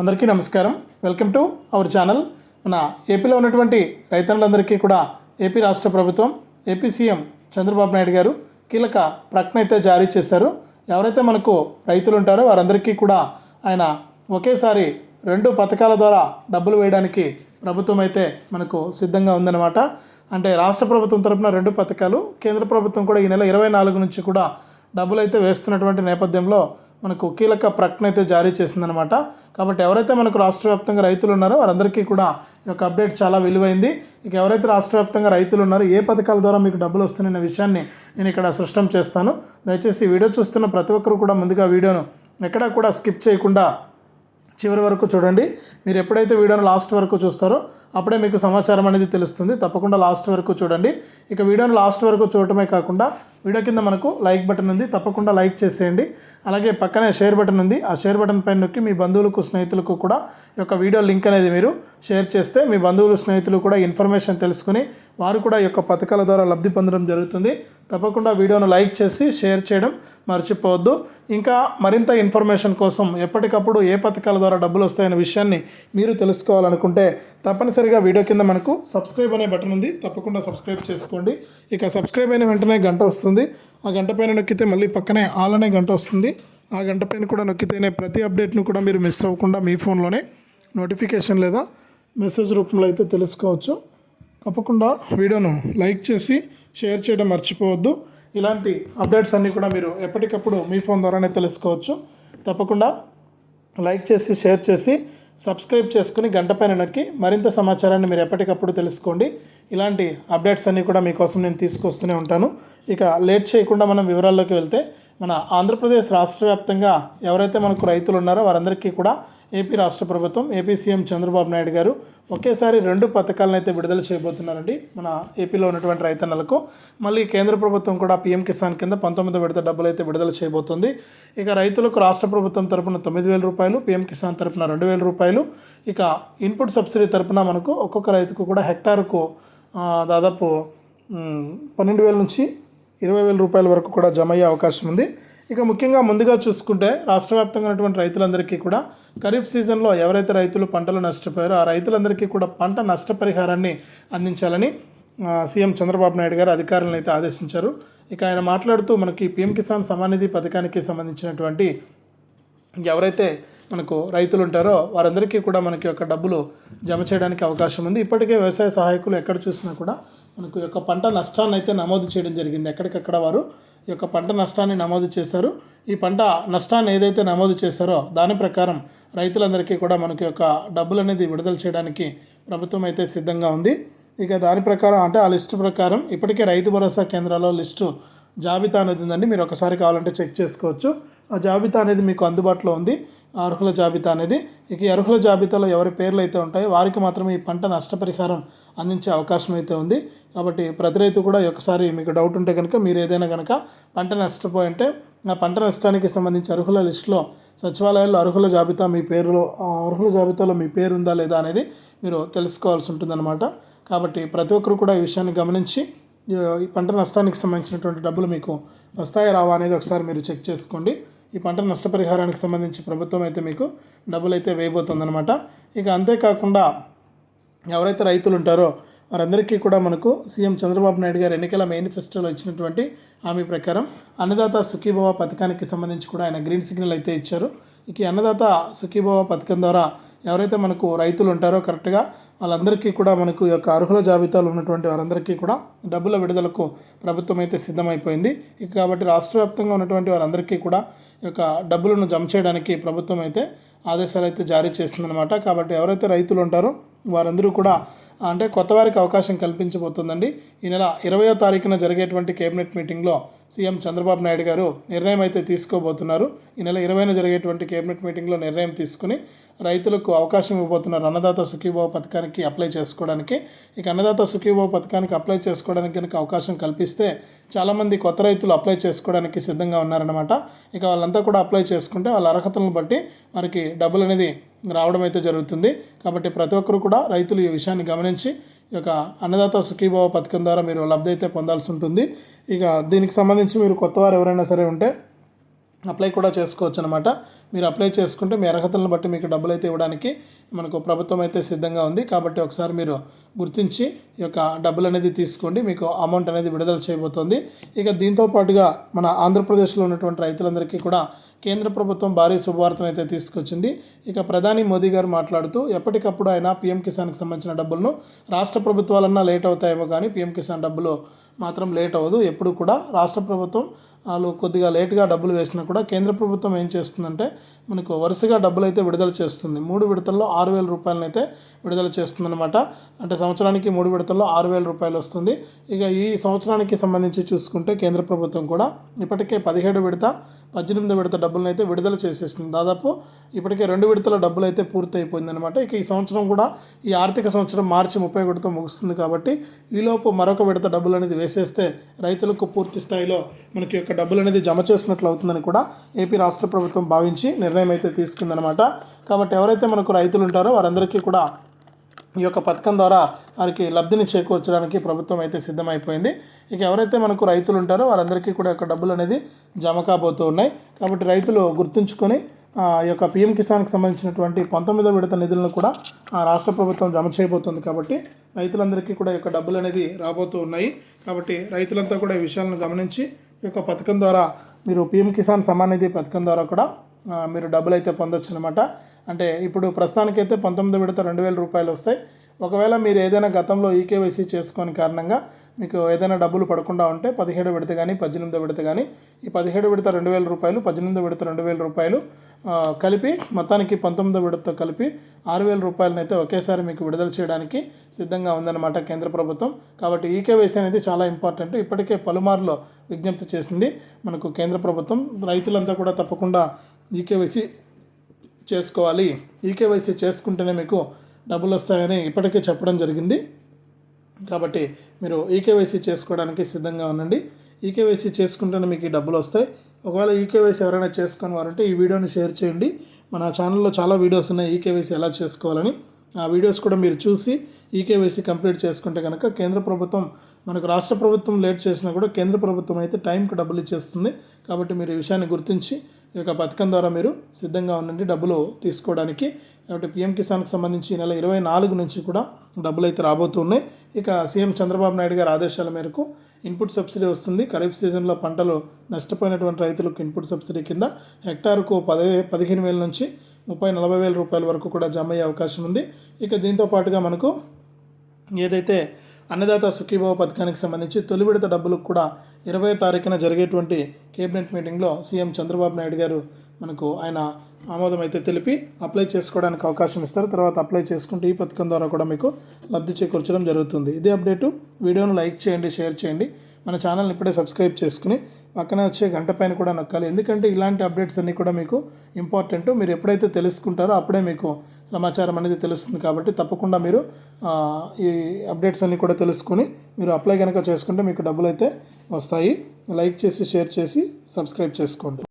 అందరికీ నమస్కారం. Welcome to our channel. మన ఏపీలో ఉన్నటువంటి రైతన్నులందరికీ కూడా ఏపీ రాష్ట్ర ప్రభుత్వం ఏపీ సీఎం చంద్రబాబు నాయుడు గారు కీలక ప్రకటన అయితే జారీ చేశారు. ఎవరైతే మనకు రైతులు ఉంటారో వారందరికీ కూడా ఆయన ఒకేసారి రెండు పథకాల ద్వారా డబ్బులు వేయడానికి ప్రభుత్వం అయితే మనకు సిద్ధంగా ఉందన్నమాట. అంటే రాష్ట్ర ప్రభుత్వం తరపున రెండు పథకాలు కేంద్ర ప్రభుత్వం కూడా ఈ నెల ఇరవై నాలుగు నుంచి కూడా డబ్బులు అయితే వేస్తున్నటువంటి నేపథ్యంలో మనకు కీలక ప్రకటన అయితే జారీ చేసిందనమాట కాబట్టి ఎవరైతే మనకు రాష్ట్ర వ్యాప్తంగా రైతులు ఉన్నారో వారందరికీ కూడా ఈ యొక్క అప్డేట్ చాలా విలువైంది. ఇక ఎవరైతే రాష్ట్ర వ్యాప్తంగా రైతులు ఉన్నారో ఏ పథకాల ద్వారా మీకు డబ్బులు వస్తున్నాయనే విషయాన్ని నేను ఇక్కడ స్పష్టం చేస్తాను. దయచేసి వీడియో చూస్తున్న ప్రతి ఒక్కరు కూడా ముందుగా వీడియోను ఎక్కడా కూడా స్కిప్ చేయకుండా చివరి వరకు చూడండి. మీరు ఎప్పుడైతే వీడియోను లాస్ట్ వరకు చూస్తారో అప్పుడే మీకు సమాచారం అనేది తెలుస్తుంది. తప్పకుండా లాస్ట్ వరకు చూడండి. ఇక వీడియోను లాస్ట్ వరకు చూడటమే కాకుండా వీడియో కింద మనకు లైక్ బటన్ ఉంది. తప్పకుండా లైక్ చేసేయండి. అలాగే పక్కనే షేర్ బటన్ ఉంది. ఆ షేర్ బటన్ పైన నొక్కి మీ బంధువులకు స్నేహితులకు కూడా ఈ యొక్క వీడియో లింక్ అనేది మీరు షేర్ చేస్తే మీ బంధువులు స్నేహితులు కూడా ఇన్ఫర్మేషన్ తెలుసుకుని వారు కూడా ఈ యొక్క పథకాల ద్వారా లబ్ధి పొందడం జరుగుతుంది. తప్పకుండా వీడియోను లైక్ చేసి షేర్ చేయడం మర్చిపోవద్దు. ఇంకా మరింత ఇన్ఫర్మేషన్ కోసం ఎప్పటికప్పుడు ఏ పథకాల ద్వారా డబ్బులు వస్తాయనే విషయాన్ని మీరు తెలుసుకోవాలనుకుంటే తప్పనిసరిగా వీడియో కింద మనకు సబ్స్క్రైబ్ అనే బటన్ ఉంది. తప్పకుండా సబ్స్క్రైబ్ చేసుకోండి. ఇక సబ్స్క్రైబ్ అయిన వెంటనే గంట వస్తుంది. ఆ గంట పైన నొక్కితే మళ్ళీ పక్కనే ఆల్ అనే గంట వస్తుంది. ఆ గంట పైన కూడా నొక్కితేనే ప్రతి అప్డేట్ను కూడా మీరు మిస్ అవ్వకుండా మీ ఫోన్లోనే నోటిఫికేషన్ లేదా మెసేజ్ రూపంలో అయితే తెలుసుకోవచ్చు. తప్పకుండా వీడియోను లైక్ చేసి షేర్ చేయడం మర్చిపోవద్దు. ఇలాంటి అప్డేట్స్ అన్నీ కూడా మీరు ఎప్పటికప్పుడు మీ ఫోన్ ద్వారానే తెలుసుకోవచ్చు. తప్పకుండా లైక్ చేసి షేర్ చేసి సబ్స్క్రైబ్ చేసుకుని గంట పైన నొక్కి మరింత సమాచారాన్ని మీరు ఎప్పటికప్పుడు తెలుసుకోండి. ఇలాంటి అప్డేట్స్ అన్నీ కూడా మీకోసం నేను తీసుకొస్తూనే ఉంటాను. ఇక లేట్ చేయకుండా మనం వివరాల్లోకి వెళ్తే మన ఆంధ్రప్రదేశ్ రాష్ట్ర వ్యాప్తంగా ఎవరైతే మనకు రైతులు ఉన్నారో వారందరికీ కూడా ఏపీ రాష్ట్ర ప్రభుత్వం ఏపీ సీఎం చంద్రబాబు నాయుడు గారు ఒకేసారి రెండు పథకాలను అయితే విడుదల చేయబోతున్నారండి మన ఏపీలో ఉన్నటువంటి రైతన్నలకు. మళ్ళీ కేంద్ర ప్రభుత్వం కూడా పీఎం కిసాన్ కింద పంతొమ్మిది విడత డబ్బులు అయితే విడుదల చేయబోతుంది. ఇక రైతులకు రాష్ట్ర ప్రభుత్వం తరపున తొమ్మిది వేల రూపాయలు పీఎం కిసాన్ తరపున రెండు వేల రూపాయలు. ఇక ఇన్పుట్ సబ్సిడీ తరపున మనకు ఒక్కొక్క రైతుకు కూడా హెక్టార్కు దాదాపు పన్నెండు వేల నుంచి ఇరవై వేల రూపాయల వరకు కూడా జమ అయ్యే అవకాశం ఉంది. ఇక ముఖ్యంగా ముందుగా చూసుకుంటే రాష్ట్ర వ్యాప్తంగా ఉన్నటువంటి రైతులందరికీ కూడా ఖరీఫ్ సీజన్లో ఎవరైతే రైతులు పంటలు నష్టపోయారో ఆ రైతులందరికీ కూడా పంట నష్టపరిహారాన్ని అందించాలని సీఎం చంద్రబాబు నాయుడు గారు అధికారులను అయితే ఆదేశించారు. ఇక ఆయన మాట్లాడుతూ మనకి పీఎం కిసాన్ సమానిధి పథకానికి సంబంధించినటువంటి ఎవరైతే మనకు రైతులు ఉంటారో వారందరికీ కూడా మనకి యొక్క డబ్బులు జమ చేయడానికి అవకాశం ఉంది. ఇప్పటికే వ్యవసాయ సహాయకులు ఎక్కడ చూసినా కూడా మనకు యొక్క పంట నష్టాన్ని అయితే నమోదు చేయడం జరిగింది. ఎక్కడికక్కడ వారు ఈ యొక్క పంట నష్టాన్ని నమోదు చేశారు. ఈ పంట నష్టాన్ని ఏదైతే నమోదు చేశారో దాని ప్రకారం రైతులందరికీ కూడా మనకి యొక్క డబ్బులు అనేది విడుదల చేయడానికి ప్రభుత్వం అయితే సిద్ధంగా ఉంది. ఇక దాని ప్రకారం అంటే ఆ లిస్టు ప్రకారం ఇప్పటికే రైతు భరోసా కేంద్రాల్లో లిస్టు జాబితా అనేది ఉందండి. మీరు ఒకసారి కావాలంటే చెక్ చేసుకోవచ్చు. ఆ జాబితా అనేది మీకు అందుబాటులో ఉంది. అర్హుల జాబితా అనేది. ఇక అర్హుల జాబితాలో ఎవరి పేర్లు అయితే ఉంటాయో వారికి మాత్రమే ఈ పంట నష్టపరిహారం అందించే అవకాశం అయితే ఉంది. కాబట్టి ప్రతి రైతు కూడా ఒకసారి మీకు డౌట్ ఉంటే కనుక మీరు ఏదైనా కనుక పంట నష్టపోయింటే ఆ పంట నష్టానికి సంబంధించి అర్హుల లిస్టులో సచివాలయాల్లో అర్హుల జాబితా మీ పేరులో అర్హుల జాబితాలో మీ పేరు ఉందా లేదా అనేది మీరు తెలుసుకోవాల్సి ఉంటుందన్నమాట. కాబట్టి ప్రతి ఒక్కరు కూడా ఈ విషయాన్ని గమనించి ఈ పంట నష్టానికి సంబంధించినటువంటి డబ్బులు మీకు వస్తాయా రావా అనేది ఒకసారి మీరు చెక్ చేసుకోండి. ఈ పంట నష్టపరిహారానికి సంబంధించి ప్రభుత్వం అయితే మీకు డబ్బులు అయితే వేయబోతుందన్నమాట. ఇక అంతేకాకుండా ఎవరైతే రైతులు ఉంటారో వారందరికీ కూడా మనకు సీఎం చంద్రబాబు నాయుడు గారు ఎన్నికల మేనిఫెస్టోలో ఇచ్చినటువంటి హామీ ప్రకారం అన్నదాత సుఖీభవ పథకానికి సంబంధించి కూడా ఆయన గ్రీన్ సిగ్నల్ అయితే ఇచ్చారు. ఇక అన్నదాత సుఖీభవ పథకం ద్వారా ఎవరైతే మనకు రైతులు ఉంటారో కరెక్ట్గా వాళ్ళందరికీ కూడా మనకు ఈ యొక్క అర్హుల జాబితాలో ఉన్నటువంటి వారందరికీ కూడా డబ్బుల విడుదలకు ప్రభుత్వం అయితే సిద్ధమైపోయింది. ఇక కాబట్టి రాష్ట్ర వ్యాప్తంగా ఉన్నటువంటి వారందరికీ కూడా యొక్క డబ్బులను జమ చేయడానికి ప్రభుత్వం అయితే ఆదేశాలు అయితే జారీ చేస్తుందన్నమాట కాబట్టి ఎవరైతే రైతులు ఉంటారో వారందరూ కూడా అంటే కొత్త వారికి అవకాశం కల్పించబోతుందండి. ఈ నెల ఇరవయో తారీఖున జరిగేటువంటి కేబినెట్ మీటింగ్లో సీఎం చంద్రబాబు నాయుడు గారు నిర్ణయం అయితే తీసుకోబోతున్నారు. ఈ నెల ఇరవైన జరిగేటువంటి కేబినెట్ మీటింగ్లో నిర్ణయం తీసుకుని రైతులకు అవకాశం ఇవ్వబోతున్నారు అన్నదాత సుఖీభావ పథకానికి అప్లై చేసుకోవడానికి ఇక అన్నదాత సుఖీభావ పథకానికి అప్లై చేసుకోవడానికి కనుక అవకాశం కల్పిస్తే చాలామంది కొత్త రైతులు అప్లై చేసుకోవడానికి సిద్ధంగా ఉన్నారన్నమాట. ఇక వాళ్ళంతా కూడా అప్లై చేసుకుంటే వాళ్ళ అర్హతలను బట్టి మనకి డబ్బులు అనేది రావడం అయితే జరుగుతుంది. కాబట్టి ప్రతి ఒక్కరు కూడా రైతులు ఈ విషయాన్ని గమనించి యొక్క అన్నదాత సుఖీభావ పథకం ద్వారా మీరు లబ్ధి అయితే పొందాల్సి ఉంటుంది. ఇక దీనికి సంబంధించి మీరు కొత్తవారు ఎవరైనా సరే ఉంటే అప్లై కూడా చేసుకోవచ్చు అనమాట మీరు అప్లై చేసుకుంటే మీ అర్హతలను బట్టి మీకు డబ్బులు అయితే ఇవ్వడానికి మనకు ప్రభుత్వం అయితే సిద్ధంగా ఉంది. కాబట్టి ఒకసారి మీరు గుర్తించి ఈ యొక్క డబ్బులు అనేది తీసుకోండి. మీకు అమౌంట్ అనేది విడుదల చేయబోతోంది. ఇక దీంతో పాటుగా మన ఆంధ్రప్రదేశ్లో ఉన్నటువంటి రైతులందరికీ కూడా కేంద్ర ప్రభుత్వం భారీ శుభవార్తను అయితే తీసుకొచ్చింది. ఇక ప్రధాని మోదీ గారు మాట్లాడుతూ ఎప్పటికప్పుడు ఆయన పీఎం కిసాన్కి సంబంధించిన డబ్బులను రాష్ట్ర ప్రభుత్వాలన్నా లేట్ అవుతాయేమో కానీ పీఎం కిసాన్ డబ్బులు మాత్రం లేట్ అవ్వదు. ఎప్పుడు కూడా రాష్ట్ర ప్రభుత్వం వాళ్ళు కొద్దిగా లేటుగా డబ్బులు వేసినా కూడా కేంద్ర ప్రభుత్వం ఏం చేస్తుందంటే మనకు వరుసగా డబ్బులు అయితే విడుదల చేస్తుంది. మూడు విడతల్లో ఆరు వేల రూపాయలను అయితే విడుదల చేస్తుందన్నమాట. అంటే సంవత్సరానికి మూడు విడతల్లో ఆరు వేల రూపాయలు వస్తుంది. ఇక ఈ సంవత్సరానికి సంబంధించి చూసుకుంటే కేంద్ర ప్రభుత్వం కూడా ఇప్పటికే పదిహేడు విడత పద్దెనిమిది విడత డబ్బులను అయితే విడుదల చేసేసింది. దాదాపు ఇప్పటికే రెండు విడతల డబ్బులు అయితే పూర్తి అయిపోయింది అనమాట ఇక ఈ సంవత్సరం కూడా ఈ ఆర్థిక సంవత్సరం మార్చి ముప్పై ఒకటితో ముగుస్తుంది కాబట్టి ఈలోపు మరొక విడత డబ్బులు అనేది వేసేస్తే రైతులకు పూర్తి స్థాయిలో మనకి యొక్క డబ్బులు అనేది జమ చేసినట్లు అవుతుందని కూడా ఏపీ రాష్ట్ర ప్రభుత్వం భావించి నిర్ణయం అయితే తీసుకుందనమాట కాబట్టి ఎవరైతే మనకు రైతులు ఉంటారో వారందరికీ కూడా ఈ యొక్క పథకం ద్వారా వారికి లబ్ధిని చేకూర్చడానికి ప్రభుత్వం అయితే సిద్ధమైపోయింది. ఇక ఎవరైతే మనకు రైతులు ఉంటారో వారందరికీ కూడా యొక్క డబ్బులు అనేది జమ కాబోతూ ఉన్నాయి. కాబట్టి రైతులు గుర్తుంచుకొని ఈ యొక్క పిఎం కిసాన్కి సంబంధించినటువంటి పంతొమ్మిదో విడత నిధులను కూడా ఆ రాష్ట్ర ప్రభుత్వం జమ చేయబోతుంది కాబట్టి రైతులందరికీ కూడా ఈ యొక్క డబ్బులు అనేది రాబోతూ ఉన్నాయి. కాబట్టి రైతులంతా కూడా ఈ విషయాలను గమనించి ఈ యొక్క పథకం ద్వారా మీరు పిఎం కిసాన్ సమ్మాన్ నిధి పథకం ద్వారా కూడా మీరు డబ్బులు అయితే పొందొచ్చు అనమాట అంటే ఇప్పుడు ప్రస్తుతానికైతే పంతొమ్మిది విడత రెండు వేల రూపాయలు వస్తాయి. ఒకవేళ మీరు ఏదైనా గతంలో ఈకేవైసీ చేసుకోని కారణంగా మీకు ఏదైనా డబ్బులు పడకుండా ఉంటే పదిహేడు విడత కానీ పద్దెనిమిదో విడత కానీ ఈ పదిహేడు విడత రెండు వేల రూపాయలు పద్దెనిమిదో విడత రెండు వేల రూపాయలు కలిపి మొత్తానికి పంతొమ్మిదో విడతతో కలిపి ఆరు వేల రూపాయలనైతే ఒకేసారి మీకు విడుదల చేయడానికి సిద్ధంగా ఉందన్నమాట కేంద్ర ప్రభుత్వం. కాబట్టి ఈకేవైసీ అనేది చాలా ఇంపార్టెంట్. ఇప్పటికే పలుమార్లు విజ్ఞప్తి చేసింది. మనకు కేంద్ర ప్రభుత్వం రైతులంతా కూడా తప్పకుండా ఈకేవైసీ చేసుకోవాలి. ఈకేవైసీ చేసుకుంటేనే మీకు డబ్బులు వస్తాయని ఇప్పటికే చెప్పడం జరిగింది. కాబట్టి మీరు ఈకేవైసీ చేసుకోవడానికి సిద్ధంగా ఉండండి. ఈకేవైసీ చేసుకుంటేనే మీకు డబ్బులు వస్తాయి. ఒకవేళ ఈకేవైసీ ఎవరైనా చేసుకొని వారంటే ఈ వీడియోని షేర్ చేయండి. మన ఛానల్లో చాలా వీడియోస్ ఉన్నాయి. ఈకేవైసీ ఎలా చేసుకోవాలని ఆ వీడియోస్ కూడా మీరు చూసి ఈకేవైసీ కంప్లీట్ చేసుకుంటే కనుక కేంద్ర ప్రభుత్వం మనకు రాష్ట్ర ప్రభుత్వం లేట్ చేసినా కూడా కేంద్ర ప్రభుత్వం అయితే టైంకి డబ్బులు ఇచ్చేస్తుంది. కాబట్టి మీరు ఈ విషయాన్ని గుర్తించి ఈ యొక్క పథకం ద్వారా మీరు సిద్ధంగా ఉండండి డబ్బులు తీసుకోవడానికి. కాబట్టి పిఎం కిసాన్కి సంబంధించి నెల ఇరవై నాలుగు నుంచి కూడా డబ్బులు అయితే రాబోతున్నాయి. ఇక సీఎం చంద్రబాబు నాయుడు గారి ఆదేశాల మేరకు ఇన్పుట్ సబ్సిడీ వస్తుంది. ఖరీఫ్ సీజన్లో పంటలు నష్టపోయినటువంటి రైతులకు ఇన్పుట్ సబ్సిడీ కింద హెక్టార్కు పదే పదిహేను వేల నుంచి ముప్పై నలభై వేల రూపాయల వరకు కూడా జమ అయ్యే అవకాశం ఉంది. ఇక దీంతో పాటుగా మనకు ఏదైతే అన్నదాత సుఖీభావ పథకానికి సంబంధించి తొలి విడత డబ్బులకు కూడా ఇరవై తారీఖున జరిగేటువంటి కేబినెట్ మీటింగ్లో సీఎం చంద్రబాబు నాయుడు గారు మనకు ఆయన ఆమోదం అయితే తెలిపి అప్లై చేసుకోవడానికి అవకాశం ఇస్తారు. తర్వాత అప్లై చేసుకుంటే ఈ పథకం ద్వారా కూడా మీకు లబ్ధి చేకూర్చడం జరుగుతుంది. ఇదే అప్డేటు. వీడియోను లైక్ చేయండి షేర్ చేయండి. మన ఛానల్ని ఇప్పుడే సబ్స్క్రైబ్ చేసుకుని పక్కన వచ్చే గంట పైన కూడా నొక్కాలి. ఎందుకంటే ఇలాంటి అప్డేట్స్ అన్నీ కూడా మీకు ఇంపార్టెంట్. మీరు ఎప్పుడైతే తెలుసుకుంటారో అప్పుడే మీకు సమాచారం అనేది తెలుస్తుంది కాబట్టి తప్పకుండా మీరు ఈ అప్డేట్స్ అన్నీ కూడా తెలుసుకొని మీరు అప్లై కనుక చేసుకుంటే మీకు డబ్బులు అయితే వస్తాయి. లైక్ చేసి షేర్ చేసి సబ్స్క్రైబ్ చేసుకోండి.